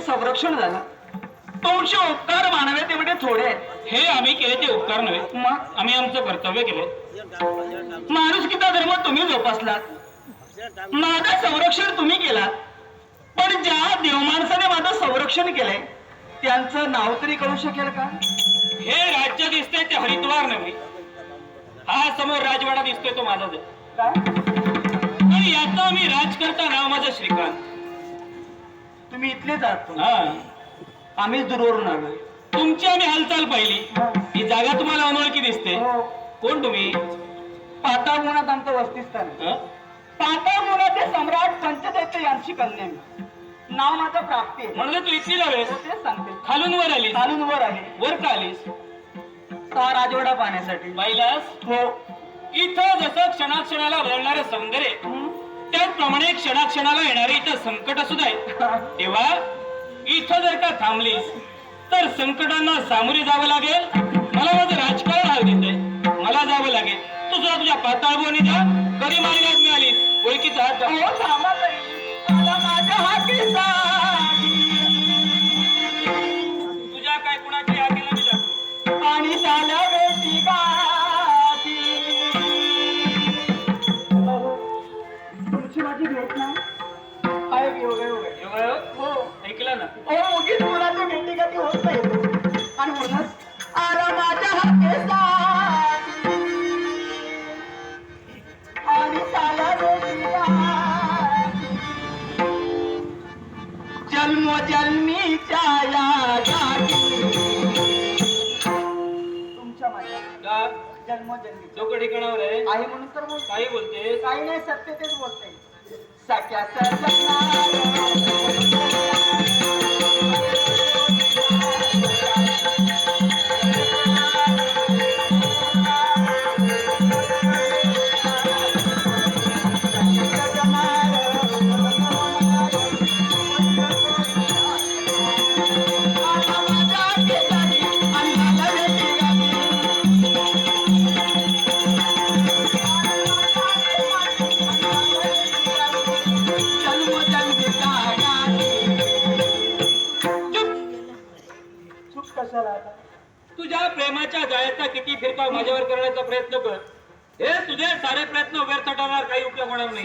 कायाचं संरक्षण झालं. तुमचे उपकार मानवे तेवढे थोडे आहेत. हे आम्ही केले ते उपकार नव्हे. मग? आम्ही आमचं कर्तव्य केले. माणुसकीचा धर्म तुम्ही जोपासलात? माझं संरक्षण तुम्ही केलात. पण ज्या देवमाणसाने माझं संरक्षण केलंय त्यांचं नाव तरी कळू शकेल का? हे राज्य दिसतंय ते हरिद्वार नव्हे. हा समोर राजवाडा दिसतोय तो आणि याचा मी राजकर्ता नाव माझं श्रीकांत. तुम्ही इथले जात हा. आम्ही दूरवरून आलोय. तुमची आम्ही हालचाल पाहिली. ही जागा तुम्हाला अनोळखी दिसते. हो. कोण तुम्ही? पाताळ मुळात आमचं वस्तीस्थान आहे. हा? पाताळ मुळाचे सम्राट पंचदैत्य यांची कन्या मी. नाव माझं प्राप्ती आहे. म्हणजे तू इथली नव्हेस हो, तेच सांगते. खालून वर आलीस. चालून वर आहे. वर का आलीस? हा राजवाडा पाहण्यासाठी. पाहिलास हो. इथं जसं क्षणाक्षणाला बदलणारं सौंदर्य. त्याचप्रमाणे क्षणाक्षणाला येणारे इथं संकट सुद्धा आहे तेव्हा इथं जर का थांबलीस तर संकटांना सामोरे जावं लागेल. मला माझं राजकारण हवं देत मला जावं लागेल. तू सुद्धा तुझ्या पाताळभोवनी जा. कधी मार्गात मिळालीस. ओळखीचा हात. हो, तुझ्या काय कुणाची हाकेला मी जातो. आणि झाल्या ना? योग योग हो. ऐकलं ना? अहो मुगीच मुलाची भेटी गाठी होत नाही. आणि म्हणूनच हाकेसाठी आणि. जन्म जन्मीच्या या गाठी तुमच्या माझ्या का? जन्मजन्मी चौकट ठिकाणावर आहे? आहे म्हणून तर बोल काही बोलते काही नाही सत्य तेच बोलते. सख्या सजनार तुझ्या प्रेमाच्या जाळ्याचा किती फिरकाव माझ्यावर करण्याचा प्रयत्न कर. हे तुझे सारे प्रयत्न व्यर्थ ठरणार काही उपयोग होणार नाही.